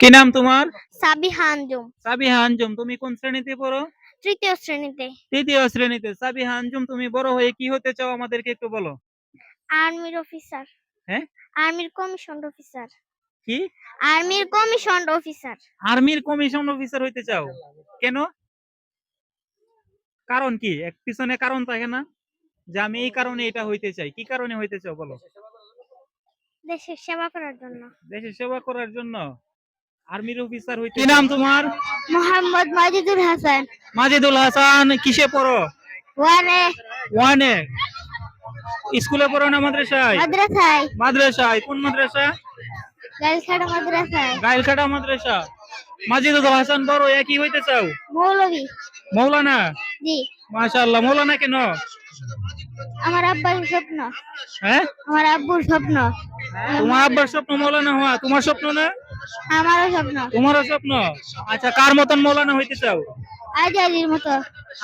কি নাম তোমার? সাবিহা আঞ্জুম। সাবিহা আঞ্জুম তুমি কোন শ্রেণীতে পড়ো? তৃতীয় শ্রেণীতে। তৃতীয় শ্রেণীতে। সাবিহা আঞ্জুম তুমি বড় হয়ে কি হতে চাও আমাদেরকে একটু বলো। আর্মির অফিসার। হ্যাঁ? আর্মির কমিশন অফিসার। কি? আর্মির কমিশন অফিসার। আর্মির কমিশন অফিসার হইতে চাও? কেন? কারণ কি? এক পিছনে কারণ থাকে না? যে আমি এই কারণে এটা হইতে চাই। কি কারণে হইতে চাও বলো? দেশের সেবা করার জন্য। দেশের সেবা করার জন্য? আর্মির অফিসার হইতে কি নাম তোমার? মোহাম্মদ মাজিদুল হাসান। মাজিদুল হাসান কিসে পড়ো? ওয়ানে। ওয়ানে। স্কুলে পড়ো না মাদ্রাসায়? মাদ্রাসায়। মাদ্রাসায়। কোন মাদ্রাসা? গাইলখাড়া মাদ্রাসায়। গাইলখাটা মাদ্রাসা। মাজিদুল হাসান বড় একই হইতে চাও? মৌলভী। মৌলানা? জি। মাশাআল্লাহ মৌলানা কেন? আমার আব্বার স্বপ্ন। হ্যাঁ? আমার আব্বুর স্বপ্ন। তোমার আব্বার স্বপ্ন মৌলানা হওয়া তোমার স্বপ্ন না? আমারও স্বপ্ন। তোমারও স্বপ্ন? আচ্ছা কার মতন মৌলানা হইতে চাও? আজালির মতো।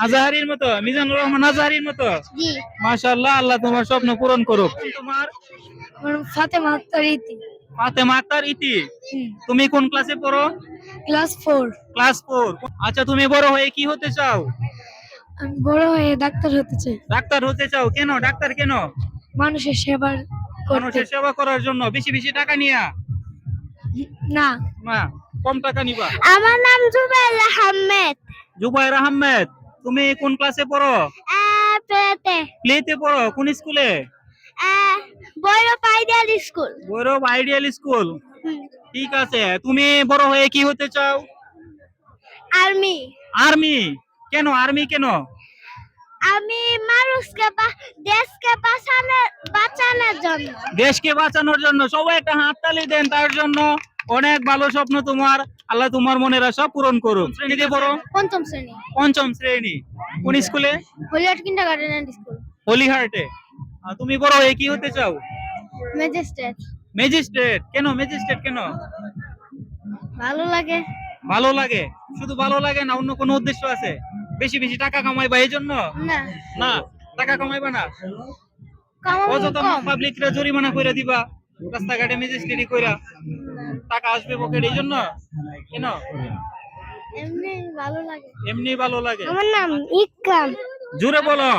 আজাহারির মতো? মিজানুর রহমান আজাহারির মতো? জি। মাশাআল্লাহ আল্লাহ তোমার স্বপ্ন পূরণ করুক। তোমার? ফাতেমা আক্তার ইতি। ফাতেমা আক্তার ইতি? তুমি কোন ক্লাসে পড়ো? Class four. Class four. আচ্ছা তুমি বড় হয়ে কি হতে চাও? আমি বড় হয়ে ডাক্তার হতে চাই। ডাক্তার হতে চাও? কেন? ডাক্তার কেন? মানুষের সেবা করতে। মানুষের সেবা করার জন্য। বেশি বেশি টাকা নিয়া। না। না কম টাকা নিবা। আমার নাম জুবাইল আহমেদ। জুবাইর আহমেদ তুমি কোন ক্লাসে পড়ো? পেতে প্লেতে। পড়ো কোন স্কুলে Bhairab ideal school. Gaurav ideal school. ঠিক আছে তুমি বড় হয়ে কি হতে চাও? আর্মি। আর্মি? কেন আর্মি কেন? আমি মানুষকে বা- দেশকে বাঁচানোর বাঁচানোর জন্য। দেশকে বাঁচানোর জন্য। সবাই একটা হাততালি দেন তার জন্য অনেক ভালো স্বপ্ন তোমার। আল্লাহ তোমার মনের আশা পূরণ করুন শ্রেণীতে পড়ো? পঞ্চম শ্রেণি। পঞ্চম শ্রেণি। কোন স্কুলে? হলিয়ার কিন্ডার গার্ডেন স্কুল। হলিহার্টে তুমি বড় হয়ে কি হতে চাও? ম্যাজিস্ট্রেট। ম্যাজিস্ট্রেট। কেন? ম্যাজিস্ট্রেট কেন? ভালো লাগে। ভালো লাগে। শুধু ভালো লাগে না অন্য কোনো উদ্দেশ্য আছে? বেশি বেশি টাকা কামাইবা এই জন্য? না। না? টাকা কামাইবা না? অযথা পাবলিকরা জরিমানা কইরা দিবা রাস্তাঘাটে কইরা। টাকা আসবে পকেট এই জন্য? কেন? এমনি ভালো লাগে। এমনি ভালো লাগে। আমার নাম ইকরাম। জোরে বলো।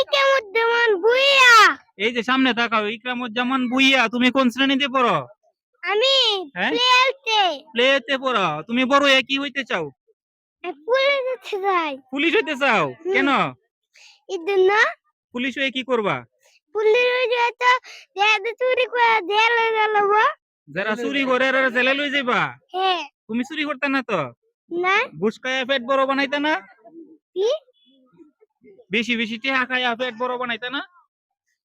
ইকরামুদ্দিন বুইয়া এই যে সামনে তাকাও ইকরামুজ্জামান বুইয়া তুমি কোন শ্রেণীতে পড়ো? আমি হ্যাঁ? প্লেতে প্লেতে পড়ো। তুমি বড় হয়ে কি হইতে চাও? পুলিশে হইতে চাও কেন? না। পুলিশ হয়ে কি করবা? পুলিশ হয়ে তো দেয়াতে চুরি করে দেয়াল গেল গো। যারা চুরি করে এরা জেলে লই যাইবা? তুমি চুরি করতে না তো? না। ঘুষ খাইয়া পেট বড় বানাইতে না? কি? বেশি বেশি টিহা খাইয়া পেট বড় বানাইতে না?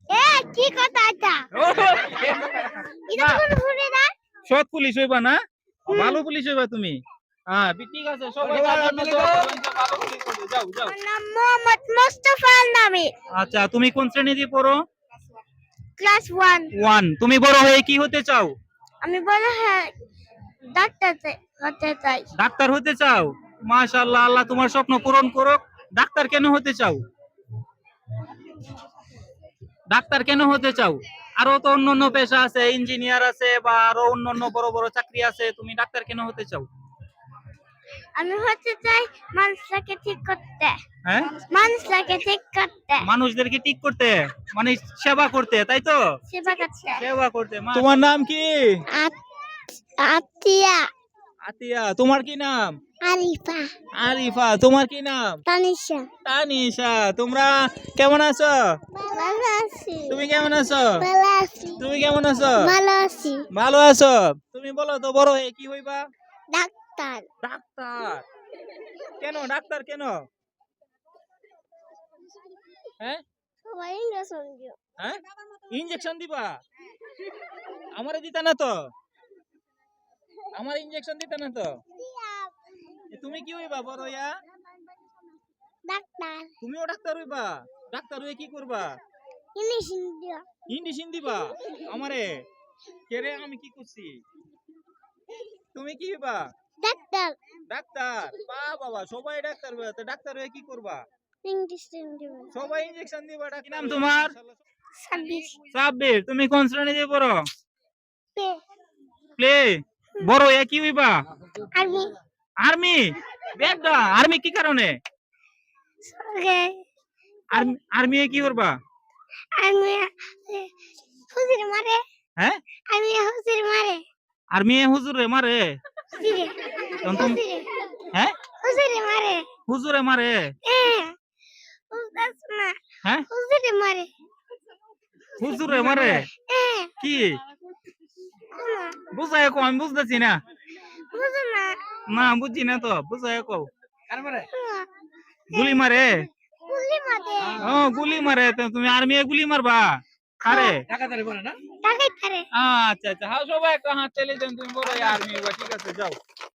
এ কি কথা এটা? এটা না, কোন শুনে না? সৎ পুলিশ হইবা না? ভালো পুলিশ হইবা তুমি? হ্যাঁ ঠিক আছে সবাই। যাও যাও। নাম মোহাম্মদ মোস্তফা নামি আচ্ছা তুমি কোন শ্রেণীতে পড়ো? Class one. ওয়ান। তুমি বড় হয়ে কি হতে চাও? আমি হ্যাঁ ডাক্তার হতে চাই। ডাক্তার হতে চাও? মাশাআল্লাহ আল্লাহ তোমার স্বপ্ন পূরণ করুক। ডাক্তার কেন হতে চাও? ডাক্তার কেন হতে চাও? আরও তো অন্য অন্য পেশা আছে ইঞ্জিনিয়ার আছে বা আরও অন্য অন্য বড় বড় চাকরি আছে তুমি ডাক্তার কেন হতে চাও? আমি হতে চাই মানুষটাকে ঠিক করতে। হ্যাঁ? মানুষটাকে ঠিক করতে। মানুষদেরকে ঠিক করতে মানে সেবা করতে তাই তো? সেবা করতে। সেবা করতে তোমার নাম কি? আতিয়া। আতিয়া তোমার কি নাম? আরিফা। আরিফা তোমার কি নাম? তানিশা। তানিশা তোমরা কেমন আছো? ভালো আছি। তুমি কেমন আছো? ভালো আছি। তুমি কেমন আছো? ভালো আছি। ভালো আছো? তুমি বলো তো বড় হয়ে কি হইবা? Doctor doctor. ডাক্তার? কেন? ডাক্তার কেন? হ্যাঁ? সবাই ইঞ্জেকশন দিও। হ্যাঁ? ইনজেকশন দিবা? আমারে দিতা না তো? আমার ইনজেকশন দিতা না তো? তুমি কি হইবা বড় হইয়া ডাক্তার। তুমিও ডাক্তার হইবা? ডাক্তার হয়ে কি করবা? ইঞ্জেকশন দিও। ইন্ডিশন দিবা? আমারে? কেরে আমি কি করছি? তুমি কি হইবা? ডাক্তার। ডাক্তার? বা বাবা সবাই ডাক্তার হয়ে তো ডাক্তার হয়ে কি করবা? ইঞ্জেকশন সবাই ইনজেকশন দিবা ডাক্তার কি নাম তোমার? ছাব্বিশ। সাব্বির তুমি কোন শ্রেণীতে পড়ো? পে প্লে? বড় হয়ে কি হইবা? আমি আর্মি? বেগদা আর্মি কি কারণে? আর্মি আর্মি কি করবা? আমি হুজুর মারে। হ্যাঁ? আমি হুজুর মারে। আর্মি হুজুরে মারে? হ্যাঁ? হুজুরে মারে। হুজুরে মারে? হ্যাঁ হুজুর না হুজুরে মারে। হুজুরে মারে? কি? বুঝাই কো আমি বুঝতেছি না। হুজুর না। তো বুঝাই কো গুলি মারে? গুলি মারে। ও গুলি মারে তুমি আর্মি গুলি মারবা? পারে। আচ্ছা আচ্ছা। হ্যাঁ সবাই একটা হাত চালিয়ে দেন তুমি বলো আর্মি ঠিক আছে যাও।